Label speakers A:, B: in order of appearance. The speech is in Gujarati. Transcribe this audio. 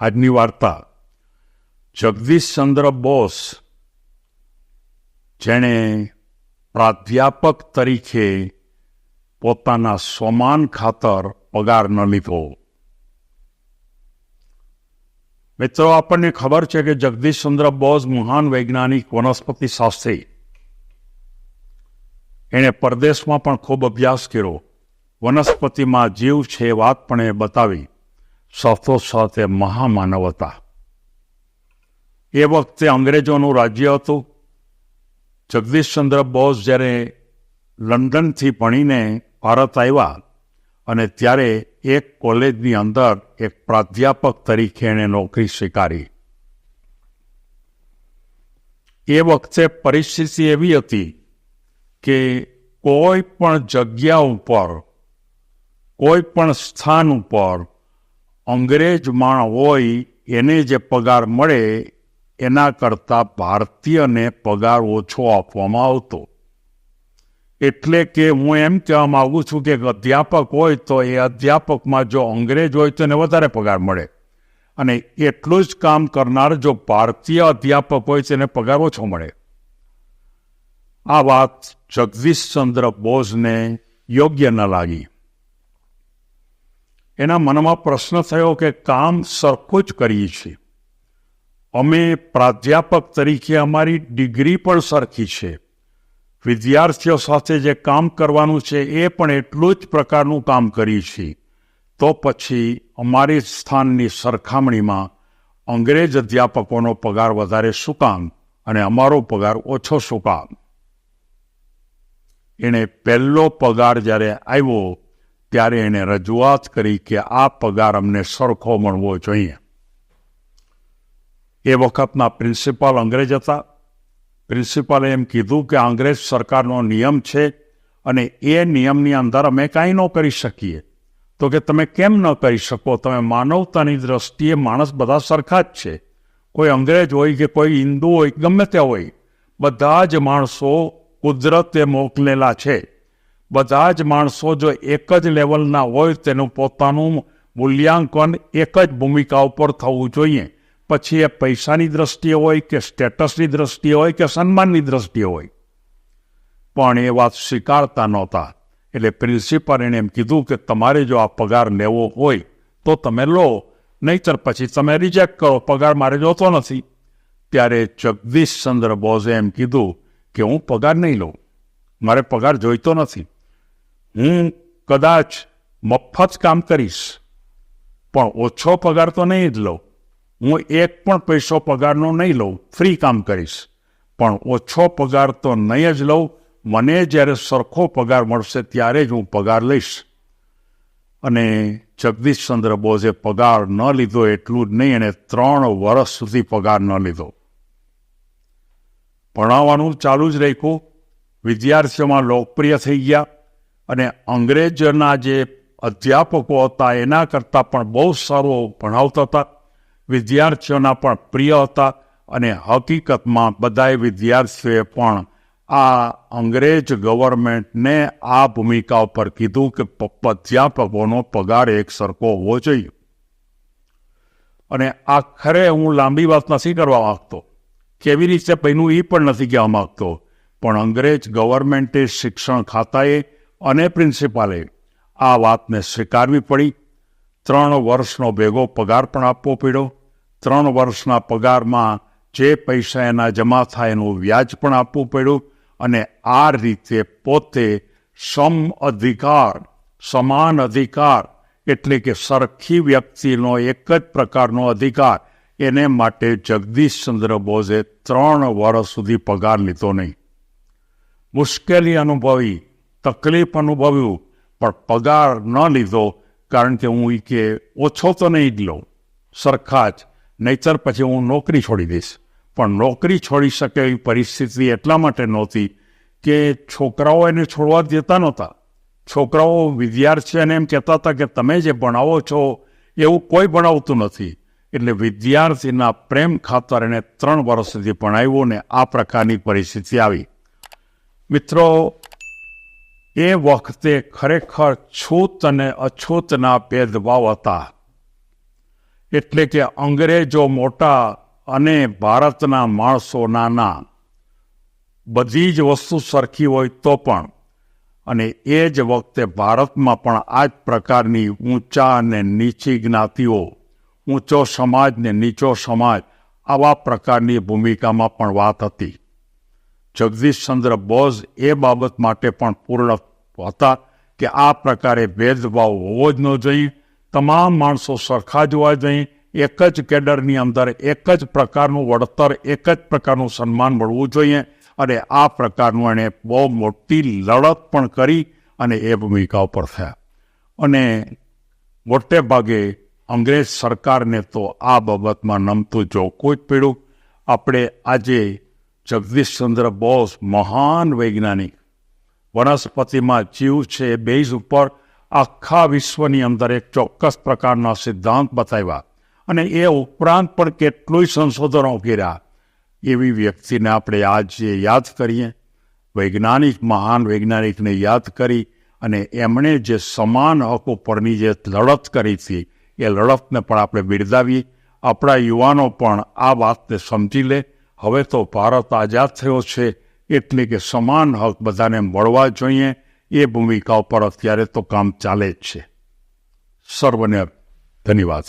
A: આજની વાર્તા. જગદીશચંદ્ર બોસ, જેણે પ્રાધ્યાપક તરીકે પોતાના સ્વમાન ખાતર પગાર ન લીધો. મિત્રો, આપણને ખબર છે કે જગદીશચંદ્ર બોઝ મહાન વૈજ્ઞાનિક, વનસ્પતિ શાસ્ત્રી. એણે પરદેશમાં પણ ખૂબ અભ્યાસ કર્યો. વનસ્પતિમાં જીવ છે વાત પણ એ બતાવી. સાથોસાથ એ મહામાનવ હતા એ વખતે અંગ્રેજોનું રાજ્ય હતું. જગદીશચંદ્ર બોઝ જ્યારે લંડનથી ભણીને ભારત આવ્યા અને ત્યારે એક કોલેજની અંદર એક પ્રાધ્યાપક તરીકે એણે નોકરી સ્વીકારી. એ વખતે પરિસ્થિતિ એવી હતી કે કોઈ પણ જગ્યા ઉપર, કોઈ પણ સ્થાન ઉપર અંગ્રેજ માણ હોય, એને જે પગાર મળે, એના કરતાં ભારતીયને પગાર ઓછો આપવામાં આવતો. એટલે કે હું એમ કહેવા માગું છું કે અધ્યાપક હોય તો એ અધ્યાપકમાં જો અંગ્રેજ હોય તો એને વધારે પગાર મળે. અને એટલું જ કામ કરનાર જો ભારતીય અધ્યાપક હોય તો એને પગાર ઓછો મળે. આ વાત જગદીશચંદ્ર બોઝને યોગ્ય ન લાગી. એના મનમાં પ્રશ્ન થયો કે કામ સરખું જ કરીએ છીએ. અમે પ્રાધ્યાપક તરીકે અમારી ડિગ્રી પણ સરખી છે. વિદ્યાર્થીઓ સાથે જે કામ કરવાનું છે એ પણ એટલું જ પ્રકારનું કામ કરીએ છીએ. તો પછી અમારી સ્થાનની સરખામણીમાં અંગ્રેજ અધ્યાપકોનો પગાર વધારે શું અને અમારો પગાર ઓછો શું કામ એણે પહેલો પગાર જ્યારે આવ્યો ત્યારે એણે રજૂઆત કરી કે આ પગાર અમને સરખો મળવો જોઈએ. એ વખતના પ્રિન્સિપાલ અંગ્રેજ હતા. પ્રિન્સિપાલે એમ કીધું કે અંગ્રેજ સરકારનો નિયમ છે અને એ નિયમની અંદર અમે કાંઈ ન કરી શકીએ. તો કે તમે કેમ ન કરી શકો? તમે માનવતાની દ્રષ્ટિએ માણસ બધા સરખા જ છે. કોઈ અંગ્રેજ હોય કે કોઈ હિન્દુ હોય, ગમે તે હોય, બધા જ માણસો કુદરતે મોકલેલા છે. બધા જ માણસો જો એક જ લેવલના હોય તેનું પોતાનું મૂલ્યાંકન એક જ ભૂમિકા ઉપર થવું જોઈએ. પછી એ પૈસાની દ્રષ્ટિએ હોય કે સ્ટેટસની દ્રષ્ટિએ હોય કે સન્માનની દ્રષ્ટિએ હોય. પણ એ વાત સ્વીકારતા નહોતા. એટલે પ્રિન્સિપાલ એણે એમ કીધું કે તમારે જો આ પગાર લેવો હોય તો તમે લો, નહીતર પછી તમે રિજેક્ટ કરો, પગાર મારે જોતો નથી. ત્યારે જગદીશચંદ્ર બોઝે એમ કીધું કે હું પગાર નહીં લઉં. મારે પગાર જોઈતો નથી. હું કદાચ મફત કામ કરીશ, પણ ઓછો પગાર તો નહીં જ લઉં. હું એક પણ પૈસો પગારનો નહીં લઉં, ફ્રી કામ કરીશ. પણ ઓછો પગાર તો નહીં જ લઉં, મને જ્યારે સરખો પગાર મળશે ત્યારે જ હું પગાર લઈશ. અને જગદીશચંદ્ર બોઝે પગાર ન લીધો એટલું જ નહીં, એણે ત્રણ વર્ષ સુધી પગાર ન લીધો. ભણાવવાનું ચાલુ જ રાખ્યું. વિદ્યાર્થીઓમાં લોકપ્રિય થઈ ગયા. અને અંગ્રેજના જે અધ્યાપકો હતા, એના કરતાં પણ બહુ સારું ભણાવતા હતા. વિદ્યાર્થીઓના પણ પ્રિય હતા અને હકીકતમાં બધાય વિદ્યાર્થીઓએ પણ આ અંગ્રેજ ગવર્મેન્ટને આ ભૂમિકા ઉપર કીધું કે અધ્યાપકોનો પગાર એક સરખો હોવો જોઈએ. અને આખરે હું લાંબી વાત નથી કરવા માગતો. કેવી રીતે પહેલું એ પણ નથી કહેવા માગતો. પણ અંગ્રેજ ગવર્મેન્ટે શિક્ષણ ખાતાએ અને પ્રિન્સિપાલે આ વાતને સ્વીકારવી પડી. ત્રણ વર્ષનો ભેગો પગાર પણ આપવો પડ્યો. ત્રણ વર્ષના પગારમાં જે પૈસા એના જમા થાય એનું વ્યાજ પણ આપવું પડ્યું અને આ રીતે પોતે સમ અધિકાર, સમાન અધિકાર એટલે કે સરખી વ્યક્તિનો એક જ પ્રકારનો અધિકાર, એને માટે જગદીશચંદ્ર બોઝે ત્રણ વર્ષ સુધી પગાર લીધો નહીં. મુશ્કેલી અનુભવી તકલીફ અનુભવ્યું, પણ પગાર ન લીધો કારણ કે હું એ કે ઓછો તો નહીં જ લઉં. સરખા જ, નહીતર પછી હું નોકરી છોડી દઈશ. પણ નોકરી છોડી શકે એવી પરિસ્થિતિ એટલા માટે નહોતી કે છોકરાઓ એને છોડવા દેતા નહોતા. છોકરાઓ વિદ્યાર્થીઓને એમ કહેતા હતા કે તમે જે ભણાવો છો, એવું કોઈ ભણાવતું નથી. એટલે વિદ્યાર્થીના પ્રેમ ખાતર એને ત્રણ વર્ષ સુધી ભણાવ્યું ને આ પ્રકારની પરિસ્થિતિ આવી. મિત્રો એ વખતે ખરેખર છૂત અને અછૂતના ભેદભાવ હતા. એટલે કે અંગ્રેજો મોટા અને ભારતના માણસો નાના. બધી જ વસ્તુ સરખી હોય તો પણ. અને એ જ વખતે ભારતમાં પણ આ જ પ્રકારની ઊંચા અને નીચી જ્ઞાતિઓ, ઊંચો સમાજ ને નીચો સમાજ આવા પ્રકારની ભૂમિકામાં પણ વાત હતી. જગદીશચંદ્ર બોઝ એ બાબત માટે પણ પૂર્ણ હતા કે આ પ્રકારે ભેદભાવ હોવો જ ન જોઈએ. તમામ માણસો સરખા જોવા જોઈએ. એક જ કેડરની અંદર એક જ પ્રકારનું વળતર, એક જ પ્રકારનું સન્માન મળવું જોઈએ અને આ પ્રકારનું એણે બહુ મોટી લડત પણ કરી અને એ ભૂમિકા ઉપર થયા. અને મોટે ભાગે અંગ્રેજ સરકારને તો આ બાબતમાં નમતું જોવું જ પડ્યું. આપણે આજે જગદીશચંદ્ર બોઝ મહાન વૈજ્ઞાનિક વનસ્પતિમાં જીવ છે એ બેઝ ઉપર આખા વિશ્વની અંદર એક ચોક્કસ પ્રકારના સિદ્ધાંત બતાવ્યા અને એ ઉપરાંત પણ કેટલુંય સંશોધનો કર્યા એવી વ્યક્તિને આપણે આજે યાદ કરીએ. વૈજ્ઞાનિક, મહાન વૈજ્ઞાનિકને યાદ કરી અને એમણે જે સમાન હકો પરની જે લડત કરી હતી, એ લડતને પણ આપણે બિરદાવીએ. આપણા યુવાનો પણ આ વાતને સમજી લે હવે તો ભારત આઝાદ થયો છે એટલે કે સમાન હક બધાને મળવા જોઈએ એ ભૂમિકા ઉપર અત્યારે તો કામ ચાલે જ છે. સર્વને ધન્યવાદ.